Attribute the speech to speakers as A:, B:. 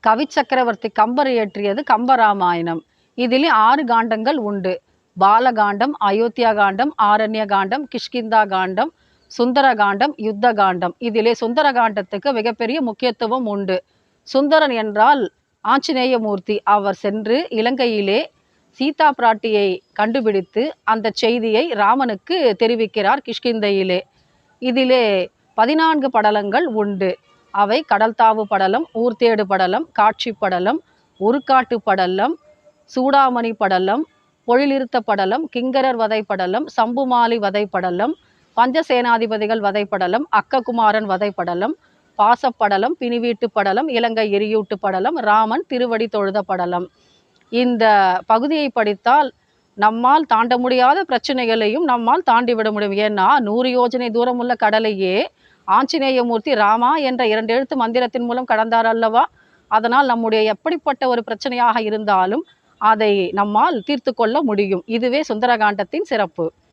A: கவி சக்கரவர்த்தி கம்பர் இயற்றியது கம்பராமாயணம். இதில் ஆறு காண்டங்கள் உண்டு. பாலகாண்டம் அயோத்தியா காண்டம் ஆரண்ய காண்டம் கிஷ்கிந்தா காண்டம் சுந்தர காண்டம் யுத்த காண்டம் இதிலே சுந்தர காண்டத்துக்கு மிகப்பெரிய முக்கியத்துவம் உண்டு. சுந்தரன் என்றால் ஆஞ்சநேயமூர்த்தி. அவர் சென்று இலங்கையிலே சீதா பிராட்டியை கண்டுபிடித்து அந்த செய்தியை ராமனுக்கு தெரிவிக்கிறார் கிஷ்கிந்தையிலே. இதிலே பதினான்கு படலங்கள் உண்டு. அவை கடல்தாவு படலம் ஊர்த்தேடு படலம் காட்சி படலம் உருக்காட்டு படலம் சூடாமணி படலம் பொழிலிருத்த படலம் கிங்கரர் வதை படலம் சம்புமாலி வதை படலம் பஞ்சசேனாதிபதிகள் வதை படலம் அக்ககுமாரன் வதை படலம் பாசப்படலம் பிணிவீட்டு படலம் இலங்கை எரியூட்டு படலம் ராமன் திருவடி தொழுத படலம். இந்த பகுதியை படித்தால் நம்மால் தாண்ட முடியாத பிரச்சனைகளையும் நம்மால் தாண்டி விட முடியும். ஏன்னா நூறு யோஜனை தூரம் உள்ள கடலையே ஆஞ்சநேயமூர்த்தி ராமா என்ற இரண்டு எழுத்து மந்திரத்தின் மூலம் கடந்தார் அல்லவா? அதனால் நம்முடைய எப்படிப்பட்ட ஒரு பிரச்சனையாக இருந்தாலும் அதை நம்மால் தீர்த்து கொள்ள முடியும். இதுவே சுந்தரகாண்டத்தின் சிறப்பு.